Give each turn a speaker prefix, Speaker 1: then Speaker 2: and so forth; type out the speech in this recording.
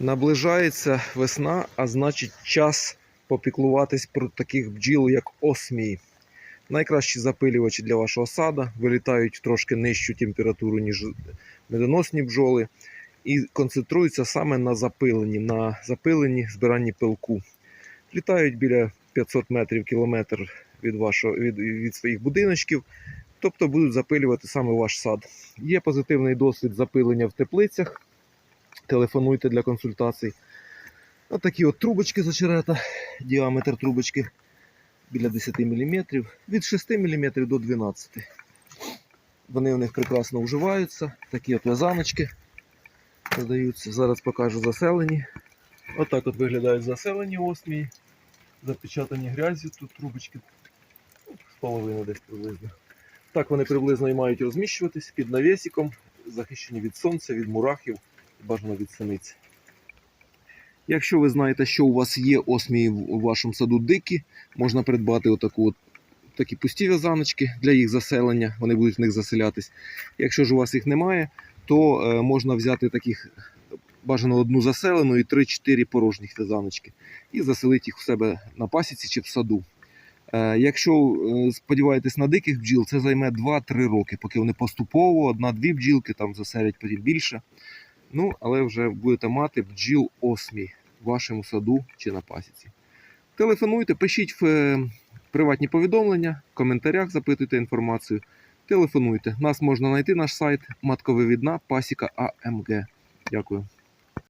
Speaker 1: Наближається весна, а значить час попіклуватись про таких бджіл, як осмії. Найкращі запилювачі для вашого сада вилітають трошки нижчу температуру, ніж медоносні бджоли, і концентруються саме на запиленні, на запиленні збиранні пилку. Літають біля 500 метрів кілометр від, вашого, від, від своїх будиночків, тобто будуть запилювати саме ваш сад. Є позитивний досвід запилення в теплицях. Телефонуйте для консультацій. Ось такі от трубочки з очерета, діаметр трубочки біля 10 мм, від 6 мм до 12 Вони в них прекрасно вживаються. Такі от вязаночки продаються. Зараз покажу заселені. Отак от виглядають заселені осмії. Запечатані грязю, тут трубочки з половини десь приблизно. Так вони приблизно і мають розміщуватись під навісиком, захищені від сонця, від мурахів, бажано від синиць. Якщо ви знаєте, що у вас є осмії в вашому саду дикі, можна придбати отаку от, такі пусті в'язаночки для їх заселення, вони будуть в них заселятись. Якщо ж у вас їх немає, то е, можна взяти таких бажано одну заселену і 3-4 порожніх в'язаночки і заселити їх у себе на пасіці чи в саду. Е, Якщо е, сподіваєтесь на диких бджіл, це займе 2-3 роки, поки вони поступово, одна-дві бджілки там заселять потім більше. Ну, але вже будете мати бджіл осмій в вашому саду чи на пасіці. Телефонуйте, пишіть в е, приватні повідомлення, в коментарях запитуйте інформацію. Телефонуйте. Нас можна знайти наш сайт матковивідна пасіка АМГ. Дякую.